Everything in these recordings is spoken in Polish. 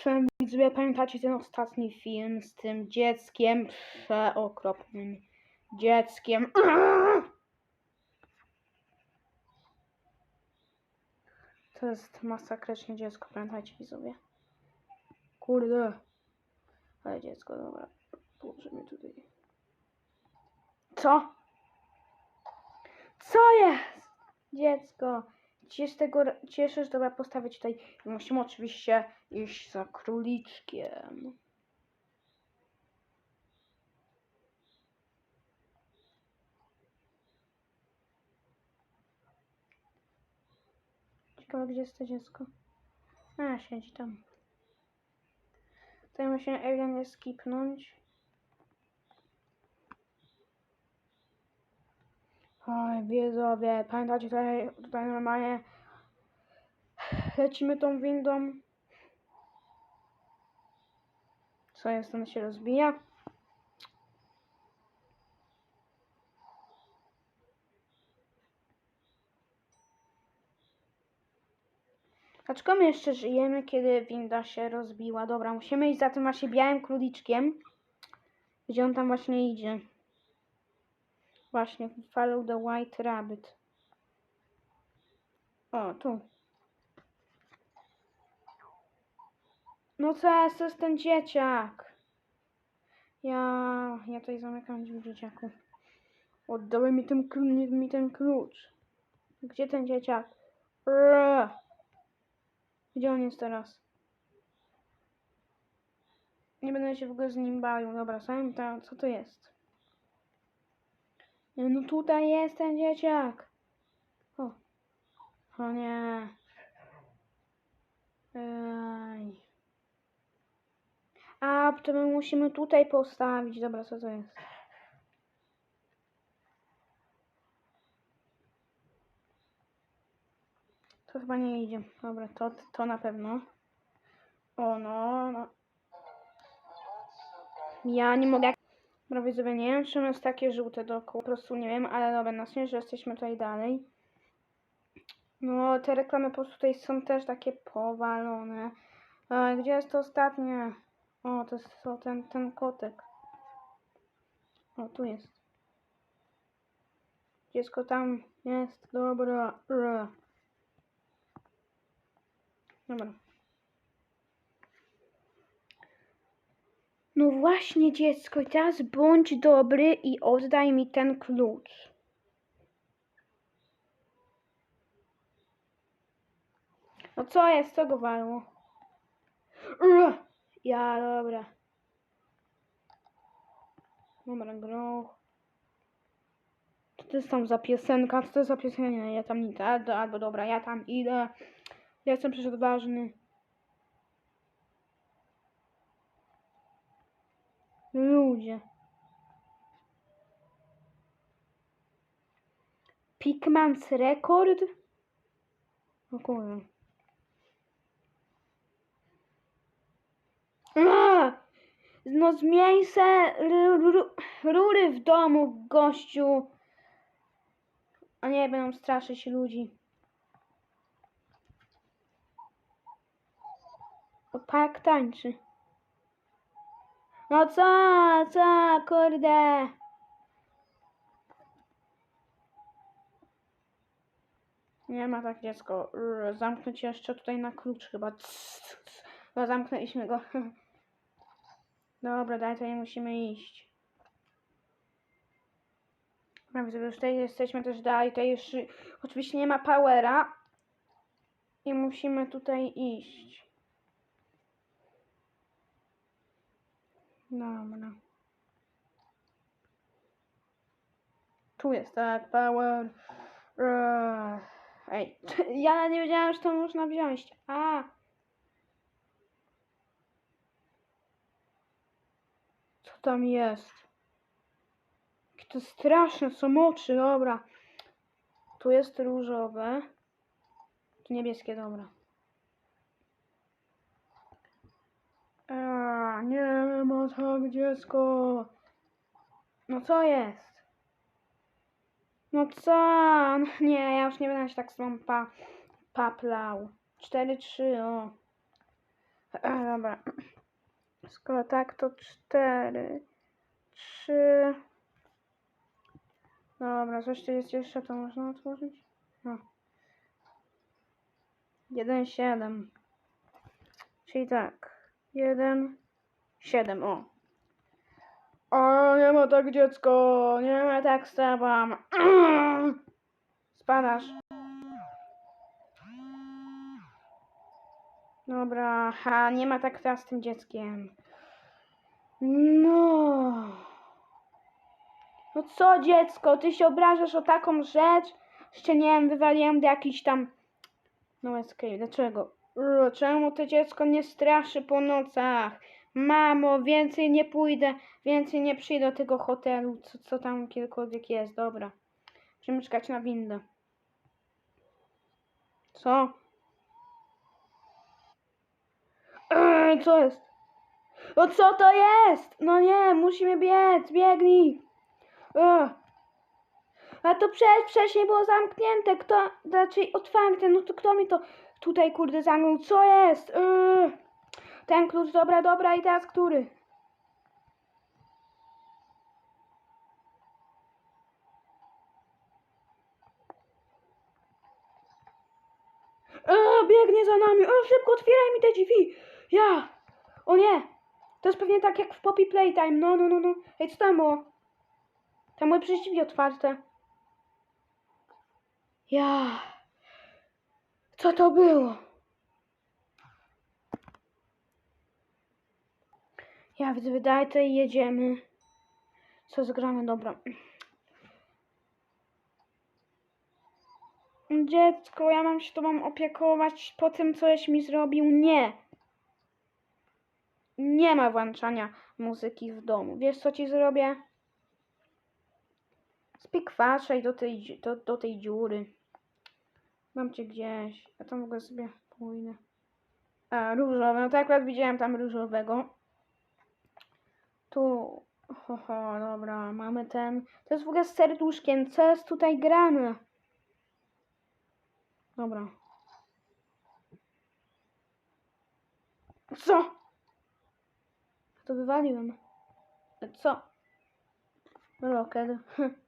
Przynajmniej widzowie pamiętacie ten ostatni film z tym dzieckiem przeokropnym dzieckiem. To jest masakrycznie dziecko, pamiętajcie widzowie. Kurde. Ale dziecko, dobra. Położymy tutaj. Co? Co jest? Dziecko. Tego, cieszę, że dobra postawić tutaj. Musimy oczywiście iść za króliczkiem. Ciekawe, gdzie jest to dziecko? A, siedzi tam. Tutaj musimy ewidentnie skipnąć. Oj, widzowie, pamiętacie tutaj, tutaj normalnie lecimy tą windą. Co jest, ona się rozbija. Dlaczego my jeszcze żyjemy, kiedy winda się rozbiła? Dobra, musimy iść za tym właśnie białym króliczkiem. Gdzie on tam właśnie idzie? Właśnie, follow the white rabbit. O, tu. No co jest, to jest ten dzieciak. Ja, ja tutaj zamykam drzwi dzieciaku. Oddawaj mi ten, mi ten klucz. Gdzie ten dzieciak? Rrr. Gdzie on jest teraz? Nie będę się w ogóle z nim bawił. Dobra, sam to, co to jest? Nie, No tutaj jest ten dzieciak. O. O nie. Ej. A, to my musimy tutaj postawić. Dobra, co to jest? To chyba nie idzie. Dobra, to, to na pewno. O no, no. Ja nie mogę. Dobra, widzowie, nie wiem, czym jest takie żółte dookoła. Po prostu nie wiem, ale dobra, na szczęście, że jesteśmy tutaj dalej. No, te reklamy po prostu tutaj są też takie powalone. A, gdzie jest to ostatnie? O, to jest ten, ten kotek. O, tu jest. Dziecko tam jest. Dobra. Ra. Dobra. No właśnie, dziecko, teraz bądź dobry i oddaj mi ten klucz. No co jest, co go walło? Ja, dobra. Dobra, groch. Co to jest tam za piosenka? Co to jest za piosenka? Ja tam nie idę, albo dobra, ja tam idę. Ja jestem przecież odważny. Ludzie. Pikmans rekord? O kurde. No zmień se ru- ru- rury w domu, gościu. A nie, będą straszyć ludzi. O, pak tańczy. No co, co, kurde. Nie ma tak dziecko. Zamknąć jeszcze tutaj na klucz chyba. Bo zamknęliśmy go. Dobra, daj, to nie musimy iść. Dobra, już tutaj jesteśmy też dalej. Tutaj już oczywiście nie ma powera. I musimy tutaj iść. Dobra. Tu jest, tak, power. Ej, ja nie wiedziałam, że to można wziąć. A. Co tam jest? Jakie to straszne są oczy, dobra. Tu jest różowe. Tu niebieskie, dobra. Eee, nie ma tak dziecko. No co jest? No co? No Nie, ja już nie będę się tak tą pa, paplał. 4-3, o. E, dobra. Skoro tak, to cztery, trzy. Dobra, coś tu jest jeszcze, to można otworzyć? No. Jeden, siedem. Czyli tak. Jeden, siedem, o. O, nie ma tak dziecko, nie ma tak stawam. Spadasz. Dobra, ha, nie ma tak teraz z tym dzieckiem. No. No co dziecko, ty się obrażasz o taką rzecz? Jeszcze nie wiem, wywaliłem do jakiś tam... No escape, dlaczego? Uro, czemu to dziecko nie straszy po nocach? Mamo, więcej nie pójdę, więcej nie przyjdę do tego hotelu, co, co tam kiedykolwiek jest, dobra. Musimy czekać na windę. Co? Eee, co jest? No co to jest? No nie, musimy biec, biegnij. Eee. A to przecież wcześniej było zamknięte, kto, znaczy otwarte, no to kto mi to tutaj kurde zamknął, co jest? Eee. Ten klucz, dobra, dobra i teraz który? Eee, biegnie za nami, o szybko otwieraj mi te drzwi. Ja! O nie! To jest pewnie tak jak w Poppy Playtime. No, no, no, no. Ej, co tam było? Tam były drzwi otwarte. Ja! Co to było? Ja to i jedziemy. Co zgramy? Dobra. Dziecko, ja mam się tobą opiekować po tym, coś mi zrobił. Nie! Nie ma włączania muzyki w domu. Wiesz, co ci zrobię? Spikwaszaj do tej, do, do tej dziury. Mam cię gdzieś. Ja tam w ogóle sobie pójdę. A, różowy. No to akurat widziałem tam różowego. Tu. Ho, ho, dobra, mamy ten. To jest w ogóle z serduszkiem. Co jest tutaj grane? Dobra. Co? To wywaliłem. Co? Rocket.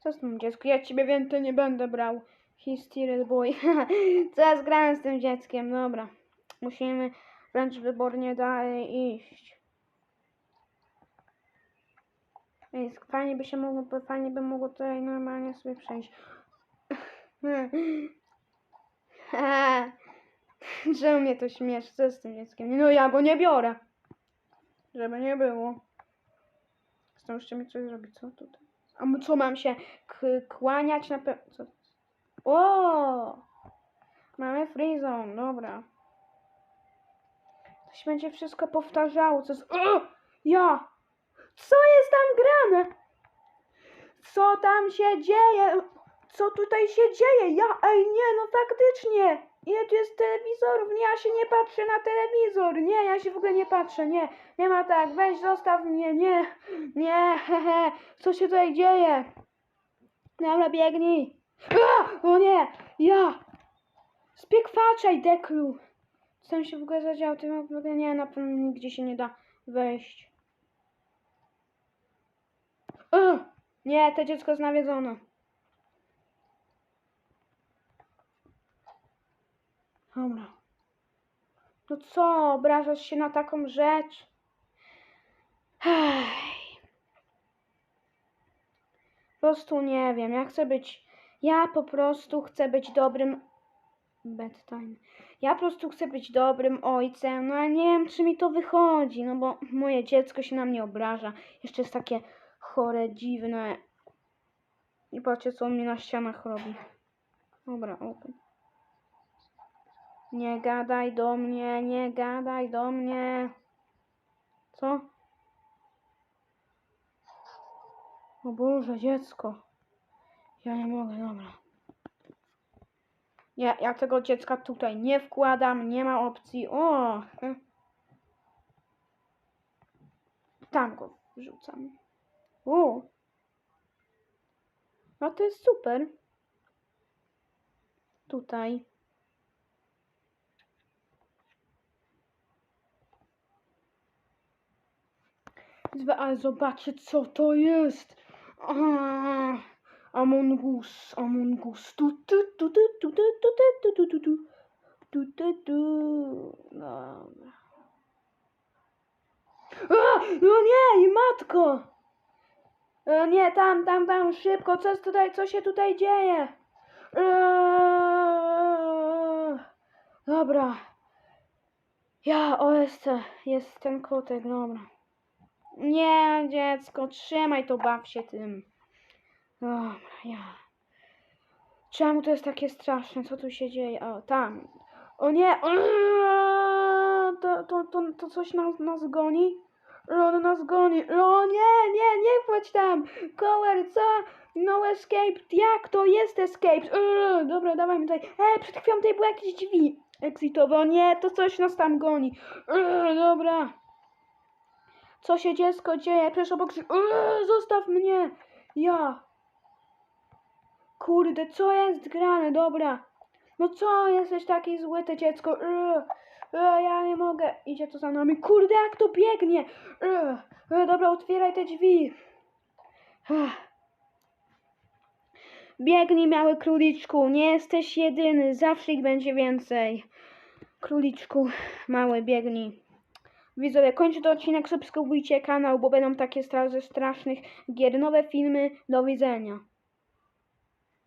Co z tym dziecku? Ja ciebie więcej nie będę brał. History boy. Co ja z tym dzieckiem? Dobra. Musimy wręcz wybornie dalej iść. Ej, fajnie by się mogło, fajnie by mogło tutaj normalnie sobie przejść. Czemu mnie to śmieszy? Z tym dzieckiem? No ja go nie biorę. Żeby nie było. Z tym jeszcze mi coś zrobić. Co tutaj? A co mam się kłaniać na pe... Co? O! Mamy free zone, dobra. Się będzie wszystko powtarzało. Co z... O! Ja! Co jest tam grane? Co tam się dzieje? Co tutaj się dzieje? Ja, ej, nie, no faktycznie. Ile tu jest telewizorów? Nie, ja się nie patrzę na telewizor. Nie, ja się w ogóle nie patrzę. Nie, nie ma tak. Weź, zostaw mnie. Nie, nie, hehe. Co się tutaj dzieje? Dobra, biegnij. A! O nie, ja. Spiekwaczaj, Deklu. Co tam się w ogóle zadziało? Ty w ogóle nie, na pewno nigdzie się nie da wejść. O! Nie, to dziecko jest. Dobra. No co, obrażasz się na taką rzecz? Ej. Po prostu nie wiem, ja chcę być... Ja po prostu chcę być dobrym... Bedtime. Ja po prostu chcę być dobrym ojcem, no ale nie wiem, czy mi to wychodzi, no bo moje dziecko się na mnie obraża. Jeszcze jest takie chore, dziwne. I patrzcie, co on mi na ścianach robi. Dobra, open. Nie gadaj do mnie, nie gadaj do mnie. Co? O Boże, dziecko. Ja nie mogę, dobra. Ja, ja tego dziecka tutaj nie wkładam, nie ma opcji. O! hm. Tam go wrzucam. O! No to jest super. Tutaj. Ale zobaczcie, co to jest. Ah, Among Us, Among Us. Tu, tu, tu, tu, tu, tu, tu, tu, tu, tu, tu. Tu, tu, tu. Dobra. A, no nie, i matko! E, nie, tam, tam, tam, szybko, co tutaj, co się tutaj dzieje? Eee, dobra. Ja, OSC, jest ten kotek, dobra. Nie, dziecko, trzymaj to, baw się tym. Dobra, ja. Czemu to jest takie straszne? Co tu się dzieje? O, tam. O nie! Eee, To, to, to, to coś nas, nas goni? On nas goni. O nie, nie, nie wchodź tam! Kower, co? No escape. Jak to jest escape? Eee, dobra, dawaj mi tutaj. E, przed chwilą tutaj były jakieś drzwi exitowe. O nie, to coś nas tam goni. Eee, dobra. Co się dziecko dzieje? Przecież obok... drzwi- Eee, zostaw mnie! Ja. Kurde, co jest grane? Dobra. No co, jesteś taki zły, te dziecko? Eee, eee, ja nie mogę. Idzie to za nami. Kurde, jak to biegnie! Eee, dobra, otwieraj te drzwi. Biegnij, mały króliczku. Nie jesteś jedyny. Zawsze ich będzie więcej. Króliczku, mały, biegnij. Widzowie, kończę ten odcinek, subskrybujcie kanał, bo będą takie ze strasznych gier, nowe filmy. Do widzenia.